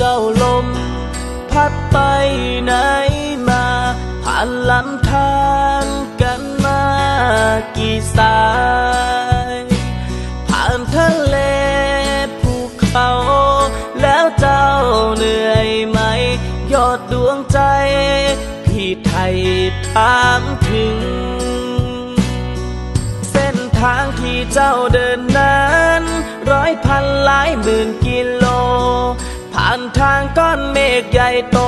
จ้าลม พัดไปไหนมา ผ่านลำทางกันมากี่สาย ผ่านทะเลภูเขา แล้วเจ้าเหนื่อยไหม ยอดดวงใจ พี่ไทยถามถึง เส้นทางที่เจ้าเดินนั้น ร้อยพันหลายหมื่นกิโลานทางก้อนเมฆใหญ่โต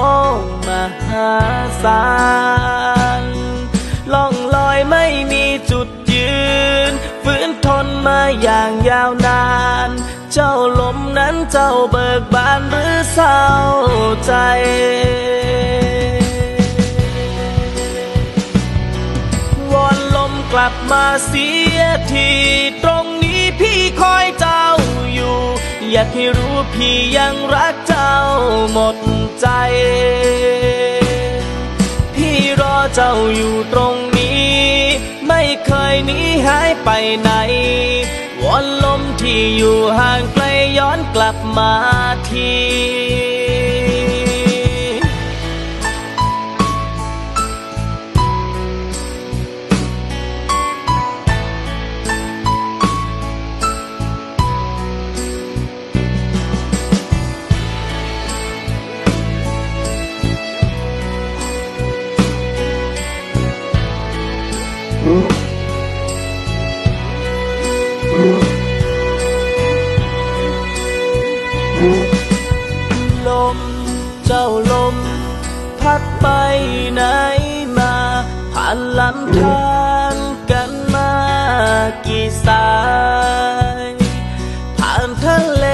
มหาศาลล่องลอยไม่มีจุดยืนฝืนทนมาอย่างยาวนาน เจ้าลมนั้นเจ้าเบิกบานหรือเศร้าใจวอนลมกลับมาเสียทีตรง อยากให้รู้พี่ยังรักเจ้าหมดใจ พี่รอเจ้าอยู่ตรงนี้ ไม่เคยหนีหายไปไหนวอนลมที่อยู่ห่างไกลย้อนกลับมาที ลมเจ้าลม พัดไปไหนมา ผ่านลำธารกันมากี่สาย ผ่านทะเล